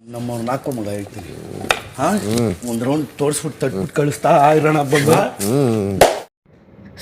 ನಮ್ಮವ್ರು ನಾಲ್ಕು ಮಗ ಹೇಳ್ತೀನಿ. ಹಾ? ಒಂದು ರೌಂಡ್ ತೋರಿಸ್ಬಿಟ್ಟು ತಟ್ಬಿಟ್ಟು ಕಳಿಸ್ತಾ ಇರೋಣ ಬಂದ.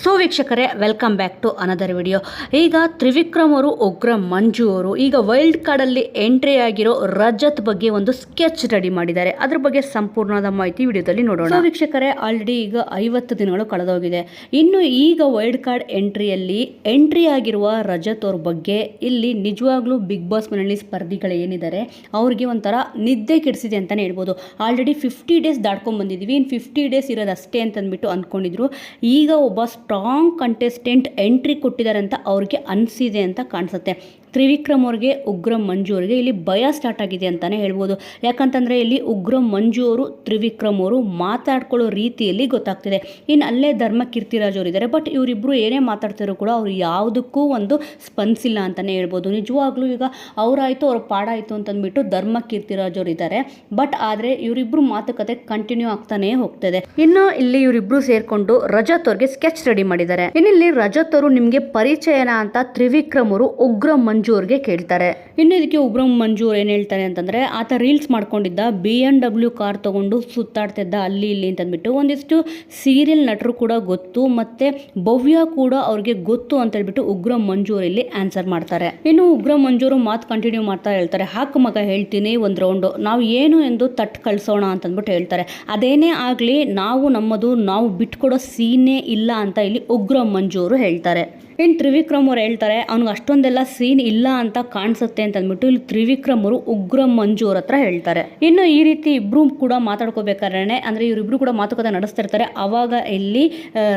ಸೊ ವೀಕ್ಷಕರೇ welcome back to another video ಈಗ ತ್ರಿವಿಕ್ರಮ್ ಅವರು, ಉಗ್ರ ಮಂಜು ಅವರು, ಈಗ ವೈಲ್ಡ್ ಕಾರ್ಡಲ್ಲಿ ಎಂಟ್ರಿ ಆಗಿರೋ ರಜತ್ ಬಗ್ಗೆ ಒಂದು ಸ್ಕೆಚ್ ರೆಡಿ ಮಾಡಿದ್ದಾರೆ. ಅದ್ರ ಬಗ್ಗೆ ಸಂಪೂರ್ಣವಾದ ಮಾಹಿತಿ ವಿಡಿಯೋದಲ್ಲಿ ನೋಡೋಣ. ಸೊ ವೀಕ್ಷಕರೇ ಆಲ್ರೆಡಿ ಈಗ ಐವತ್ತು ದಿನಗಳು ಕಳೆದೋಗಿದೆ. ಇನ್ನು ಈಗ ವೈಲ್ಡ್ ಕಾರ್ಡ್ ಎಂಟ್ರಿಯಲ್ಲಿ ಎಂಟ್ರಿ ಆಗಿರುವ ರಜತ್ ಅವ್ರ ಬಗ್ಗೆ ಇಲ್ಲಿ ನಿಜವಾಗ್ಲೂ ಬಿಗ್ ಬಾಸ್ ಮನೆಯಲ್ಲಿ ಸ್ಪರ್ಧಿಗಳು ಏನಿದ್ದಾರೆ, ಅವ್ರಿಗೆ ಒಂಥರ ನಿದ್ದೆ ಕೆಡಿಸಿದೆ ಅಂತಲೇ ಹೇಳ್ಬೋದು. ಆಲ್ರೆಡಿ ಫಿಫ್ಟಿ ಡೇಸ್ ದಾಟ್ಕೊಂಡು ಬಂದಿದ್ದೀವಿ. ಇನ್ನು ಫಿಫ್ಟಿ ಡೇಸ್ ಇರೋದಷ್ಟೇ ಅಂತಂದ್ಬಿಟ್ಟು ಅಂದ್ಕೊಂಡಿದ್ರು ಈಗ ಒಬ್ಬ ಸ್ಟ್ರಾಂಗ್ ಕಂಟೆಸ್ಟೆಂಟ್ ಎಂಟ್ರಿ ಕೊಟ್ಟಿದ್ದಾರೆ ಅಂತ ಅವ್ರಿಗೆ ಅನಿಸಿದೆ ಅಂತ ಕಾಣಿಸುತ್ತೆ. ತ್ರಿವಿಕ್ರಮ್ ಅವ್ರಿಗೆ, ಉಗ್ರ ಮಂಜು ಅವರಿಗೆ ಇಲ್ಲಿ ಭಯ ಸ್ಟಾರ್ಟ್ ಆಗಿದೆ ಅಂತಾನೆ ಹೇಳ್ಬೋದು. ಯಾಕಂತಂದರೆ ಇಲ್ಲಿ ಉಗ್ರ ಮಂಜು ಅವರು, ತ್ರಿವಿಕ್ರಮ್ ಅವರು ಮಾತಾಡ್ಕೊಳ್ಳೋ ರೀತಿಯಲ್ಲಿ ಗೊತ್ತಾಗ್ತಿದೆ. ಇನ್ನು ಅಲ್ಲೇ ಧರ್ಮ ಕೀರ್ತಿರಾಜ್ ಅವರು ಇದ್ದಾರೆ ಬಟ್ ಇವರಿಬ್ರು ಏನೇ ಮಾತಾಡ್ತಿರೋ ಕೂಡ ಅವ್ರು ಯಾವುದಕ್ಕೂ ಒಂದು ಸ್ಪಂದಿಸಿಲ್ಲ ಅಂತಲೇ ಹೇಳ್ಬೋದು. ನಿಜವಾಗ್ಲೂ ಈಗ ಅವರಾಯ್ತು, ಅವ್ರ ಪಾಡಾಯಿತು ಅಂತಂದ್ಬಿಟ್ಟು ಧರ್ಮ ಕೀರ್ತಿರಾಜ್ ಅವರು ಇದ್ದಾರೆ ಬಟ್ ಆದರೆ ಇವರಿಬ್ಬರು ಮಾತುಕತೆ ಕಂಟಿನ್ಯೂ ಆಗ್ತಾನೆ ಹೋಗ್ತದೆ. ಇನ್ನು ಇಲ್ಲಿ ಇವರಿಬ್ರು ಸೇರ್ಕೊಂಡು ರಜತ್ ಅವ್ರಿಗೆ ಸ್ಕೆಚ್ ರೆಡಿ ಮಾಡಿದ್ದಾರೆ. ಇನ್ನಿಲ್ಲಿ ರಜತ್ ಅವರು ನಿಮಗೆ ಪರಿಚಯನ ಅಂತ ತ್ರಿವಿಕ್ರಮ್ ಅವರು, ಉಗ್ರ ಮಂಜು ಅವ್ರಿಗೆ ಕೇಳ್ತಾರೆ. ಇನ್ನು ಇದಕ್ಕೆ ಉಬ್ರಮ್ ಮಂಜು ಅವ್ರು ಏನು ಹೇಳ್ತಾರೆ ಅಂತಂದ್ರೆ, ಆತ ರೀಲ್ಸ್ ಮಾಡ್ಕೊಂಡಿದ್ದ ಬಿ ಎನ್ ಡಬ್ಲ್ಯೂ ಕಾರ್ ತಗೊಂಡು ಸುತ್ತಾಡ್ತಿದ್ದ ಅಲ್ಲಿ ಇಲ್ಲಿ ಅಂತಂದ್ಬಿಟ್ಟು ಒಂದಿಷ್ಟು ಸೀರಿಯಲ್ ನಟರು ಕೂಡ ಗೊತ್ತು ಮತ್ತೆ ಭವ್ಯ ಕೂಡ ಅವ್ರಿಗೆ ಗೊತ್ತು ಅಂತ ಹೇಳ್ಬಿಟ್ಟು ಉಗ್ರಂ ಮಂಜು ಅವ್ರು ಇಲ್ಲಿ ಆನ್ಸರ್ ಮಾಡ್ತಾರೆ. ಇನ್ನು ಉಗ್ರಂ ಮಂಜು ಅವರು ಮಾತು ಕಂಟಿನ್ಯೂ ಮಾಡ್ತಾ ಹೇಳ್ತಾರೆ, ಹಾಕು ಮಗ, ಹೇಳ್ತೀನಿ ಒಂದು ರೌಂಡು ನಾವು ಏನು ಎಂದು ತಟ್ ಕಳಿಸೋಣ ಅಂತಂದ್ಬಿಟ್ಟು ಹೇಳ್ತಾರೆ. ಅದೇನೇ ಆಗಲಿ, ನಾವು ನಮ್ಮದು, ನಾವು ಬಿಟ್ಕೊಡೋ ಸೀನೇ ಇಲ್ಲ ಅಂತ ಇಲ್ಲಿ ಉಗ್ರಂ ಮಂಜು ಅವರು ಹೇಳ್ತಾರೆ. ಇನ್ನು ತ್ರಿವಿಕ್ರಮ್ ಅವ್ರು ಹೇಳ್ತಾರೆ, ಅವ್ನಿಗೆ ಅಷ್ಟೊಂದೆಲ್ಲ ಸೀನ್ ಇಲ್ಲ ಅಂತ ಕಾಣಿಸುತ್ತೆ ಅಂತ ಅಂದ್ಬಿಟ್ಟು ಇಲ್ಲಿ ತ್ರಿವಿಕ್ರಮ್ ಅವರು ಉಗ್ರ ಮಂಜು ಅವ್ರ ಹತ್ರ ಹೇಳ್ತಾರೆ. ಇನ್ನು ಈ ರೀತಿ ಇಬ್ರು ಕೂಡ ಮಾತಾಡ್ಕೋಬೇಕಾದ್ರೆ ಅಂದ್ರೆ ಇವರಿಬ್ರು ಕೂಡ ಮಾತುಕತೆ ನಡೆಸ್ತಿರ್ತಾರೆ. ಅವಾಗ ಇಲ್ಲಿ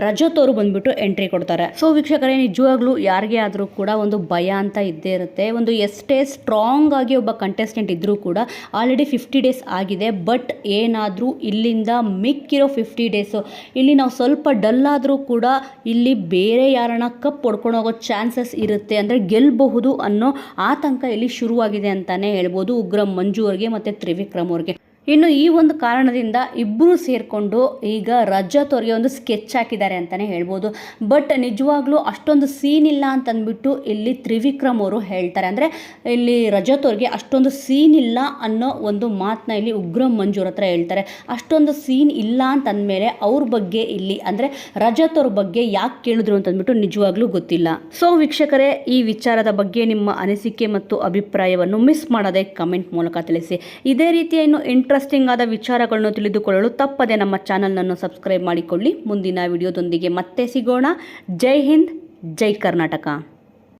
ರಜತ್ ಅವರು ಬಂದ್ಬಿಟ್ಟು ಎಂಟ್ರಿ ಕೊಡ್ತಾರೆ. ಸೊ ವೀಕ್ಷಕರೇ, ನಿಜವಾಗ್ಲೂ ಯಾರಿಗೇ ಆದರೂ ಕೂಡ ಒಂದು ಭಯ ಅಂತ ಇದ್ದೇ ಇರುತ್ತೆ. ಒಂದು ಎಷ್ಟೇ ಸ್ಟ್ರಾಂಗ್ ಆಗಿ ಒಬ್ಬ ಕಂಟೆಸ್ಟೆಂಟ್ ಇದ್ದರೂ ಕೂಡ ಆಲ್ರೆಡಿ ಫಿಫ್ಟಿ ಡೇಸ್ ಆಗಿದೆ. ಬಟ್ ಏನಾದರೂ ಇಲ್ಲಿಂದ ಮಿಕ್ಕಿರೋ ಫಿಫ್ಟಿ ಡೇಸು ಇಲ್ಲಿ ನಾವು ಸ್ವಲ್ಪ ಡಲ್ ಆದರೂ ಕೂಡ ಇಲ್ಲಿ ಬೇರೆ ಯಾರನ್ನ ಕಪ್ ಹೊಡ್ಕೊಂಡು ಹೋಗೋ ಚಾನ್ಸಸ್ ಇರುತ್ತೆ ಅಂದರೆ ಗೆಲ್ಲಬಹುದು ಅನ್ನೋ ಆತಂಕ ಇಲ್ಲಿ ಶುರುವಾಗಿದೆ ಅಂತಲೇ ಹೇಳ್ಬೋದು. ಉಗ್ರ ಮಂಜು ಅವ್ರಿಗೆ ಮತ್ತು ತ್ರಿವಿಕ್ರಮ್ ಅವ್ರಿಗೆ. ಇನ್ನು ಈ ಒಂದು ಕಾರಣದಿಂದ ಇಬ್ಬರು ಸೇರಿಕೊಂಡು ಈಗ ರಜಾ ತೋರಿಗೆ ಒಂದು ಸ್ಕೆಚ್ ಹಾಕಿದ್ದಾರೆ ಅಂತಲೇ ಹೇಳ್ಬೋದು. ಬಟ್ ನಿಜವಾಗ್ಲೂ ಅಷ್ಟೊಂದು ಸೀನ್ ಇಲ್ಲ ಅಂತಂದ್ಬಿಟ್ಟು ಇಲ್ಲಿ ತ್ರಿವಿಕ್ರಮ್ ಅವರು ಹೇಳ್ತಾರೆ. ಅಂದರೆ ಇಲ್ಲಿ ರಜಾ ಅವ್ರಿಗೆ ಅಷ್ಟೊಂದು ಸೀನ್ ಇಲ್ಲ ಅನ್ನೋ ಒಂದು ಮಾತನ್ನ ಇಲ್ಲಿ ಉಗ್ರಂ ಮಂಜೂರ್ ಹತ್ರ ಹೇಳ್ತಾರೆ. ಅಷ್ಟೊಂದು ಸೀನ್ ಇಲ್ಲ ಅಂತಂದಮೇಲೆ ಅವ್ರ ಬಗ್ಗೆ ಇಲ್ಲಿ ಅಂದರೆ ಅವ್ರ ಬಗ್ಗೆ ಯಾಕೆ ಕೇಳಿದ್ರು ಅಂತಂದ್ಬಿಟ್ಟು ನಿಜವಾಗ್ಲೂ ಗೊತ್ತಿಲ್ಲ. ಸೊ ವೀಕ್ಷಕರೇ, ಈ ವಿಚಾರದ ಬಗ್ಗೆ ನಿಮ್ಮ ಅನಿಸಿಕೆ ಮತ್ತು ಅಭಿಪ್ರಾಯವನ್ನು ಮಿಸ್ ಮಾಡದೆ ಕಮೆಂಟ್ ಮೂಲಕ ತಿಳಿಸಿ. ಇದೇ ರೀತಿಯ ಇನ್ನು ಇಂಟ್ರೆಸ್ಟಿಂಗ್ ಆದ ವಿಚಾರಗಳನ್ನು ತಿಳಿದುಕೊಳ್ಳಲು ತಪ್ಪದೆ ನಮ್ಮ ಚಾನಲ್ನನ್ನು ಸಬ್ಸ್ಕ್ರೈಬ್ ಮಾಡಿಕೊಳ್ಳಿ. ಮುಂದಿನ ವಿಡಿಯೋದೊಂದಿಗೆ ಮತ್ತೆ ಸಿಗೋಣ. ಜೈ ಹಿಂದ್, ಜೈ ಕರ್ನಾಟಕ.